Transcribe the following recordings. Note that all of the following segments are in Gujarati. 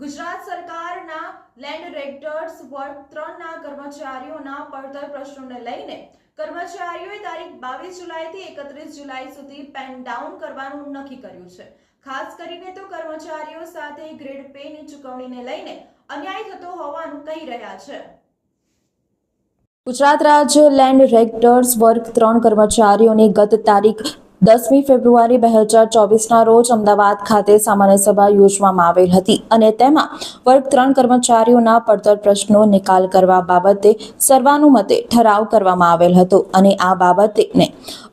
ગુજરાત સરકારના લેન્ડ રેક્ટર્સ વર્ગ ત્રણના કર્મચારીઓના પડતર પ્રશ્નોને લઈને કર્મચારીઓએ તારીખ બાવીસ જુલાઈથી એકત્રીસ જુલાઈ સુધી પેન ડાઉન કરવાનું નક્કી કર્યું છે. ખાસ કરીને તો કર્મચારીઓ સાથે ગ્રેડ પેની ચૂકવણીને લઈને અન્યાય થતો હોવાનું કહી રહ્યા છે. ગુજરાત રાજ્ય લેન્ડ રેક્ટર્સ વર્ગ ત્રણ કર્મચારીઓની ગત તારીખ દસમી ફેબ્રુઆરી બે હજાર ચોવીસના રોજ અમદાવાદ ખાતે સામાન્ય સભા યોજવામાં આવેલ હતી અને તેમાં વર્ગ ત્રણ કર્મચારીઓના પડતર પ્રશ્નો નિકાલ કરવા બાબતે સર્વાનુમતે ઠરાવ કરવામાં આવેલ હતો અને આ બાબતેને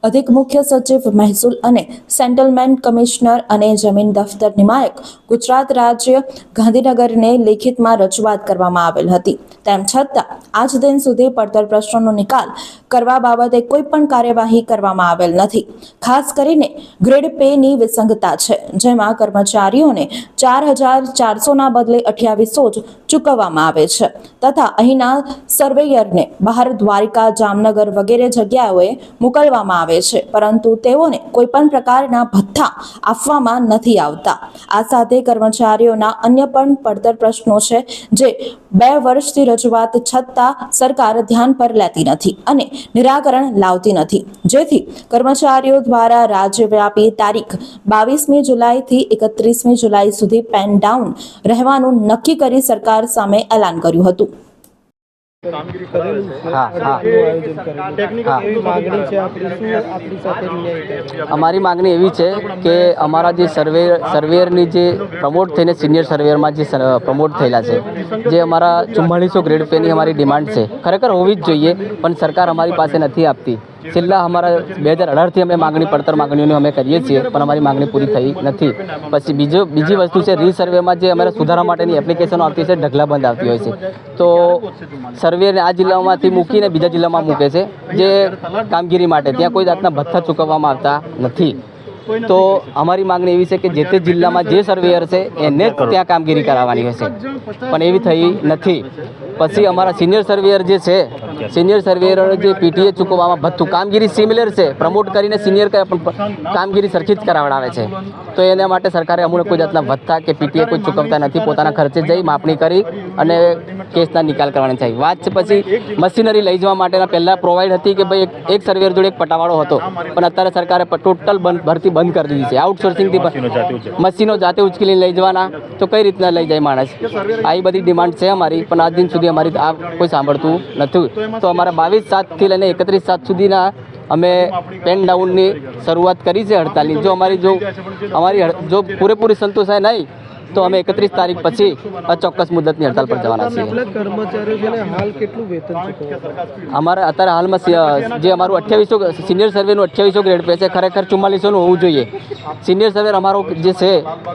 અધિક મુખ્ય સચિવ મહેસૂલ અને સેન્ટલમેન્ટ કમિશનર અને જમીન દફતર નિમાયક ગુજરાત રાજ્ય ગાંધીનગરને લેખિતમાં રજૂઆત કરવામાં આવેલ હતી. તેમ છતાં, આજ દિન સુધી પડતર પ્રશ્નોનો નિકાલ કરવા બાબતે કોઈ પણ કાર્યવાહી કરવામાં આવેલ નથી. ખાસ કરીને ગ્રેડ પેની વિસંગતા છે, જેમાં કર્મચારીઓને ચાર હજાર ચારસોના બદલે અઠ્યાવીસો જ ચૂકવવામાં આવે છે. તથા અહીંના સર્વેયરને બહાર દ્વારિકા, જામનગર વગેરે જગ્યાઓએ મોકલવામાં આવે છે, પરંતુ તેઓને કોઈ પણ પ્રકારના ભથ્થા આપવામાં નથી આવતા. આ સાથે કર્મચારીઓના અન્ય પણ પડતર પ્રશ્નો છે, જે બે વર્ષથી રજૂઆત છતાં સરકાર ધ્યાન પર લેતી નથી અને નિરાકરણ લાવતી નથી. જેથી કર્મચારીઓ દ્વારા રાજ્યવ્યાપી તારીખ બાવીસમી જુલાઈથી એકત્રીસમી જુલાઈ સુધી પેન ડાઉન રહેવાનું નક્કી કરી સરકાર સામે એલાન કર્યું હતું. અમારી માગણી એવી છે કે અમારા જે સર્વે સર્વેયરની જે પ્રમોટ થઈને સિનિયર સર્વેયરમાં જે પ્રમોટ થયેલા છે જે અમારા ચુમ્માળીસો ગ્રેડ પેની અમારી ડિમાન્ડ છે ખરેખર હોવી જ જોઈએ પણ સરકાર અમારી પાસે નથી આપતી. છેલ્લા અમારા બે હજાર અઢારથી અમે માગણી, પડતર માગણીઓની અમે કરીએ છીએ, પણ અમારી માગણી પૂરી થઈ નથી. પછી બીજો, બીજી વસ્તુ છે, રીસર્વેમાં જે અમારે સુધારા માટેની એપ્લિકેશનો આવતી છે, ઢગલાબંધ આવતી હોય છે. તો સર્વેને આ જિલ્લામાંથી મૂકીને બીજા જિલ્લામાં મૂકે છે, જે કામગીરી માટે, ત્યાં કોઈ જાતના ભથ્થા ચૂકવવામાં આવતા નથી. તો અમારી માગણી એવી છે કે જે તે જિલ્લામાં જે સર્વેયર છે, એને જ ત્યાં કામગીરી કરાવવાની હશે પણ એવી થઈ નથી. પછી અમારા સિનિયર સર્વેયર જે છે, સિનિયર સર્વેયર જે પીટીએ ચૂકવવામાં ભથ્થું કામગીરી સિમિલર છે, પ્રમોટ કરીને સિનિયર કામગીરી સરખી જ કરાવડાવે છે. તો એના માટે સરકારે અમુક કોઈ જાતના ભથ્થા કે પીટીએ કોઈ ચૂકવતા નથી, પોતાના ખર્ચે જઈ માપણી કરી અને કેસના નિકાલ કરવાની થાય. વાત છે પછી મશીનરી લઈ જવા માટેના પહેલાં પ્રોવાઈડ હતી કે ભાઈ એક સર્વેયર જોડે એક પટાવાળો હતો. પણ અત્યારે સરકારે ટોટલ ભરતી બંધ કરી દીધી છે. આઉટસોર્સિંગથી પણ મશીનો જાતે ઉચકીને લઈ જવાના. તો કઈ રીતના લઈ જાય માણસ? આ એ બધી ડિમાન્ડ છે અમારી પણ આજ દિન સુધી અમારી આ કોઈ સાંભળતું નથી તો અમારા બાવીસ સાતથી લઈને એકત્રીસ સાત સુધીના અમે પેન ડાઉનની શરૂઆત કરી છે હડતાલની. જો અમારી જો અમારી જો પૂરેપૂરી સંતોષાય નહીં તો અમે એકત્રીસ તારીખ પછી અચોક્કસ મુદતની હડતાલ પર જવાના છીએ. અમારે અત્યારે હાલમાં જે અમારું અઠ્યાવીસો સિનિયર સર્વેનું અઠ્યાવીસો ગ્રેડ પે છે ખરેખર ચુમ્માલીસોનું હોવું જોઈએ. સિનિયર સર્વેર અમારો જે છે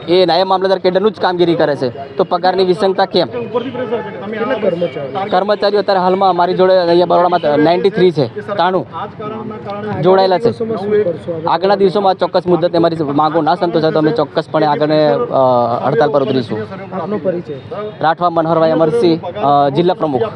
એ નાયબ મામલતદાર કેડરનું જ કામગીરી કરે છે. તો પગારની વિસંગતા કેમ? કર્મચારીઓ? અત્યારે હાલમાં અમારી જોડે અહીંયા બરોડામાં નાઇન્ટી થ્રી છે તાણું. જોડાયેલા છે? આગળના દિવસોમાં ચોક્કસ મુદ્દત અમારી માંગો ના સંતોષાય તો અમે ચોક્કસપણે આગળ અ, પર ઉતરીશું રાઠવા મનહરભાઈ અમરસિંહ જિલ્લા પ્રમુખ